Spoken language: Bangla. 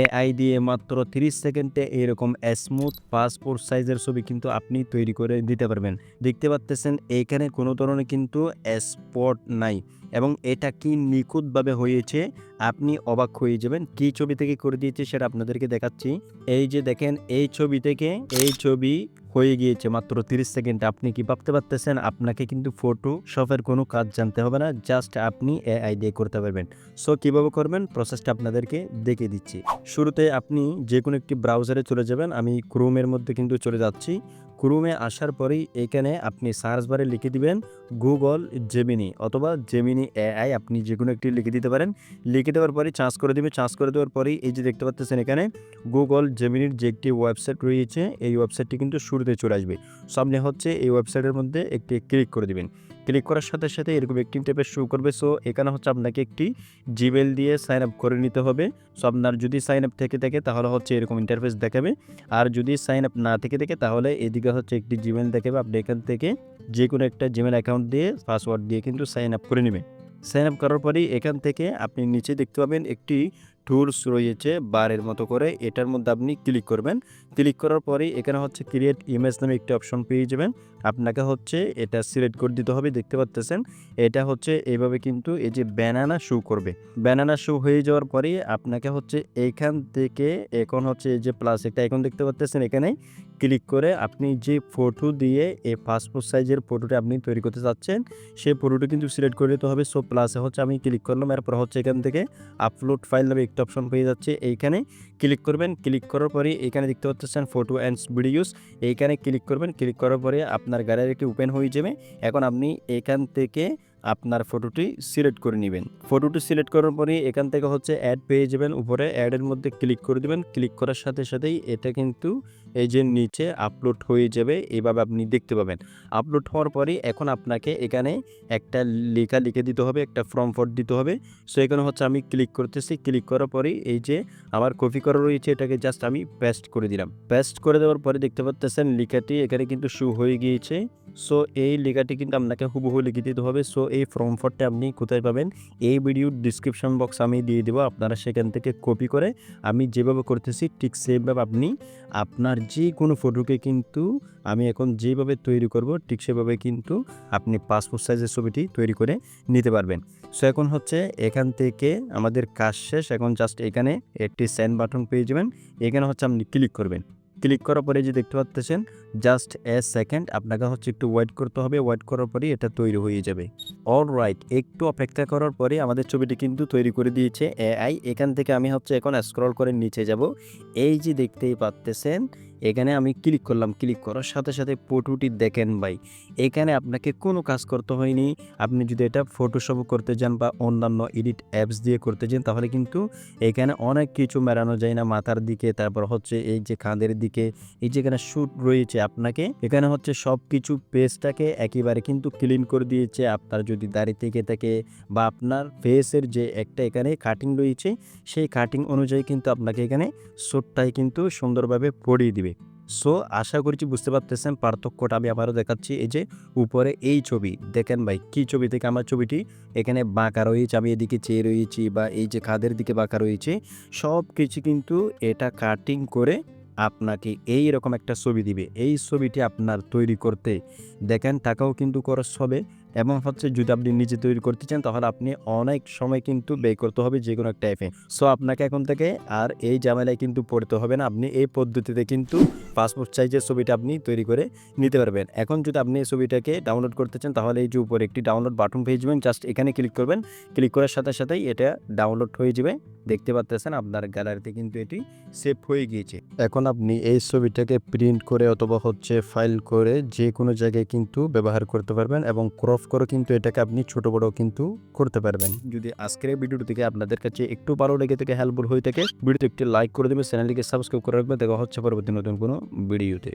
এআই দিয়ে মাত্র 30 সেকেন্ডে এরকম স্মুথ পাসপোর্ট সাইজের ছবি কিন্তু আপনি তৈরি করে দিতে পারবেন। দেখতে পাচ্তেছেন এখানে কোনো ধরনের কিন্তু স্পট নাই এবং এটা কি নিখুঁতভাবে হয়েছে? আপনি অবাক হয়ে যাবেন, কি ছবি থেকে করে দিয়েছে সেটা আপনাদেরকে দেখাচ্ছি। এই যে দেখেন, এই ছবি থেকে এই ছবি হয়ে গিয়েছে মাত্র 30 সেকেন্ড। আপনি কি ভাবতে পারতেছেন? আপনাকে কিন্তু ফটো শপের কোনো কাজ জানতে হবে না, জাস্ট আপনি এআই দিয়ে করতে পারবেন। সো কীভাবে করবেন? প্রসেসটা আপনাদেরকে দেখে দিচ্ছি। শুরুতে আপনি যে কোনো একটি ব্রাউজারে চলে যাবেন। আমি ক্রোমের মধ্যে কিন্তু চলে যাচ্ছি। ক্রোমে আসার পরেই এখানে আপনি সার্চ বারে লিখে দিবেন গুগল জেমিনি অথবা জেমিনি এআই আপনি যে কোনো একটি লিখে দিতে পারেন। লিখে দেওয়ার পরে চার্জ করে দিবে। চার্জ করে দেওয়ার পরেই এই যে দেখতে পাচ্ছেন এখানে গুগল জেমিনির যে একটি ওয়েবসাইট রয়েছে, এই ওয়েবসাইটটি কিন্তু শুরুতে চলে আসবে। সামনে হচ্ছে এই ওয়েবসাইটের মধ্যে একটি ক্লিক করে দিবেন। ক্লিক করার সাথে সাথে এরকম একটি টাইপের শো করবে। সো এখানে হচ্ছে আপনাকে একটি জিমেল দিয়ে সাইন আপ করে নিতে হবে। সো আপনার যদি সাইন আপ থেকে থাকে, তাহলে হচ্ছে এরকম ইন্টারফেস দেখাবে। আর যদি সাইন আপ না থেকে থাকে, তাহলে এদিকে হচ্ছে একটি জিমেল দেখাবে। আপনি এখান থেকে যে কোনো একটা জিমেল অ্যাকাউন্ট দিয়ে পাসওয়ার্ড দিয়ে কিন্তু সাইন আপ করে নেবেন। সাইন আপ করার পরেই এখান থেকে আপনি নিচে দেখতে পাবেন একটি টুলস রয়েছে বারের মতো করে। এটার মধ্যে আপনি ক্লিক করবেন। ক্লিক করার পরেই এখানে হচ্ছে ক্রিয়েট ইমেজ নামে একটি অপশন পেয়ে যাবেন। আপনাকে হচ্ছে এটা সিলেক্ট করে দিতে হবে, দেখতে পাচ্তেছেন? এটা হচ্ছে এইভাবে কিন্তু এই যে ব্যানানা শু করবে। ব্যানানা শু হয়ে যাওয়ার পরে আপনাকে হচ্ছে এইখান থেকে এখন হচ্ছে এই যে প্লাস একটা এখন দেখতে পাচ্তেছেন এখানে। ক্লিক করে আপনি যে ফটো দিয়ে এই পাসপোর্ট সাইজের ফটোটা আপনি তৈরি করতে চাচ্ছেন, সেই ফটোটা কিন্তু সিলেক্ট করে দিতে হবে। সো প্লাসে হচ্ছে আমি ক্লিক করলাম, এরপর হচ্ছে এখান থেকে আপলোড ফাইল নামে একটা অপশন পেয়ে যাচ্ছে। এইখানে ক্লিক করবেন ক্লিক করার পরে এখানে দেখতে পাচ্ছেন ফটো অ্যান্ড ভিডিওস এইখানে ক্লিক করবেন ক্লিক করার পরে আপনার গ্যালারিটি ওপেন হয়ে যাবে। এখন আপনি এখান থেকে আপনার ফটোটি সিলেক্ট করে নেবেন। ফটোটি সিলেক্ট করার পরে এখান থেকে হচ্ছে অ্যাড পেয়ে যাবেন। উপরে অ্যাডের মধ্যে ক্লিক করে দেবেন। ক্লিক করার সাথে সাথেই এটা কিন্তু এই যে নিচে আপলোড হয়ে যাবে এইভাবে আপনি দেখতে পাবেন। আপলোড হওয়ার পরে এখন আপনাকে এখানে একটা লেখা লিখে দিতে হবে, একটা ফর্ম ফট দিতে হবে। সো এখানে হচ্ছে আমি ক্লিক করতেছি। ক্লিক করার পরে এই যে আমার কপি করা রয়েছে, এটাকে জাস্ট আমি পেস্ট করে দিলাম। পেস্ট করে দেওয়ার পরে দেখতে পাচ্তেছেন লেখাটি এখানে কিন্তু শু হয়ে গিয়েছে। সো এই লেখাটি কিন্তু আপনাকে হুবহু লিখে দিতে হবে। সো এই ফর্ম ফটটা আপনি কোথায় পাবেন? এই ভিডিওর ডিসক্রিপশন বক্স আমি দিয়ে দেবো আপনারা সেখান থেকে কপি করে। আমি যেভাবে করতেছি, ঠিক সেভাবে আপনি আপনার যে কোনো ফটোকে কিন্তু আমি এখন যেভাবে তৈরি করব, ঠিক সেভাবে কিন্তু আপনি পাসপোর্ট সাইজের ছবিটি তৈরি করে নিতে পারবেন। সো এখন হচ্ছে এখান থেকে আমাদের কাজ শেষ। এখন জাস্ট এখানে একটি সেন্ড বাটন পেয়ে যাবেন। এখানে হচ্ছে আপনি ক্লিক করবেন। ক্লিক করার পরে যে দেখতে পাচ্ছেন জাস্ট এ সেকেন্ড আপনাকে হচ্ছে একটু ওয়েট করতে হবে। ওয়েট করার পরেই এটা তৈরি হয়ে যাবে। অল রাইট একটু অপেক্ষা করার পরে আমাদের ছবিটি কিন্তু তৈরি করে দিয়েছে এআই এখান থেকে আমি হচ্ছে এখন স্ক্রল করে নিচে যাব। এই যে দেখতেই পাচ্তেছেন এখানে আমি ক্লিক করলাম ক্লিক করার সাথে সাথে ফটোটি দেখেন ভাই। এখানে আপনাকে কোনো কাজ করতে হয়নি। আপনি যদি এটা ফটোশপ করতে যান বা অন্যান্য এডিট অ্যাপস দিয়ে করতে যান তাহলে কিন্তু এখানে অনেক কিছু মেরানো যায় না মাথার দিকে। তারপর হচ্ছে এই যে কাঁধের দিকে, এই যে এখানে শ্যুট রয়েছে আপনাকে, এখানে হচ্ছে সব কিছু পেজটাকে একেবারে কিন্তু ক্লিন করে দিয়েছে। আপনার যদি দাড়ি থেকে থাকে বা আপনার ফেসের যে একটা এখানে কাটিং রয়েছে, সেই কাটিং অনুযায়ী কিন্তু আপনাকে এখানে শ্যুটটাই কিন্তু সুন্দরভাবে পড়িয়ে দিবে। সো আশা করছি বুঝতে পারতেছেন পার্থক্যটা আমি আবারও দেখাচ্ছি। এই যে, উপরে এই ছবি, দেখেন ভাই, কি ছবি থেকে আমার ছবিটি? এখানে বাঁকা রয়েছে, আমি এদিকে চেয়ে রয়েছি বা এই যে খাদের দিকে বাঁকা রয়েছে। সব কিছু কিন্তু এটা কাটিং করে আপনাকে এই রকম একটা ছবি দিবে। এই ছবিটি আপনার তৈরি করতে। দেখেন, টাকাও কিন্তু খরচ হবে। এবং হচ্ছে যদি আপনি নিজে তৈরি করতে চান, তাহলে আপনি অনেক সময় কিন্তু ব্যয় করতে হবে যে কোনো একটা অ্যাপে সো আপনাকে এখন থেকে আর এই জামেলায় কিন্তু পড়তে হবে না। আপনি এই পদ্ধতিতে কিন্তু পাসপোর্ট সাইজের ছবিটা আপনি তৈরি করে নিতে পারবেন। এখন যদি আপনি এই ছবিটাকে ডাউনলোড করতে চান, তাহলে এই যে উপরে একটি ডাউনলোড বাটন পেয়ে যাবেন জাস্ট এখানে ক্লিক করবেন। ক্লিক করার সাথে সাথেই এটা ডাউনলোড হয়ে যাবে। দেখতে পাচ্তেছেন আপনার গ্যালারিতে কিন্তু এটি সেভ হয়ে গিয়েছে। এখন আপনি এই ছবিটাকে প্রিন্ট করে অথবা হচ্ছে ফাইল করে যে কোনো জায়গায় কিন্তু ব্যবহার করতে পারবেন এবং ক্রপ করে কিন্তু এটাকে আপনি ছোট বড় কিন্তু করতে পারবেন। যদি আজকের ভিডিওটি থেকে আপনাদের কাছে একটু ভালো লেগে থেকে হেল্পফুল হয়ে থাকে, ভিডিওতে একটি লাইক করে দেবেন চ্যানেলটিকে সাবস্ক্রাইব করে রাখবেন। দেখা হচ্ছে পরবর্তী নতুন কোনো ভিডিওতে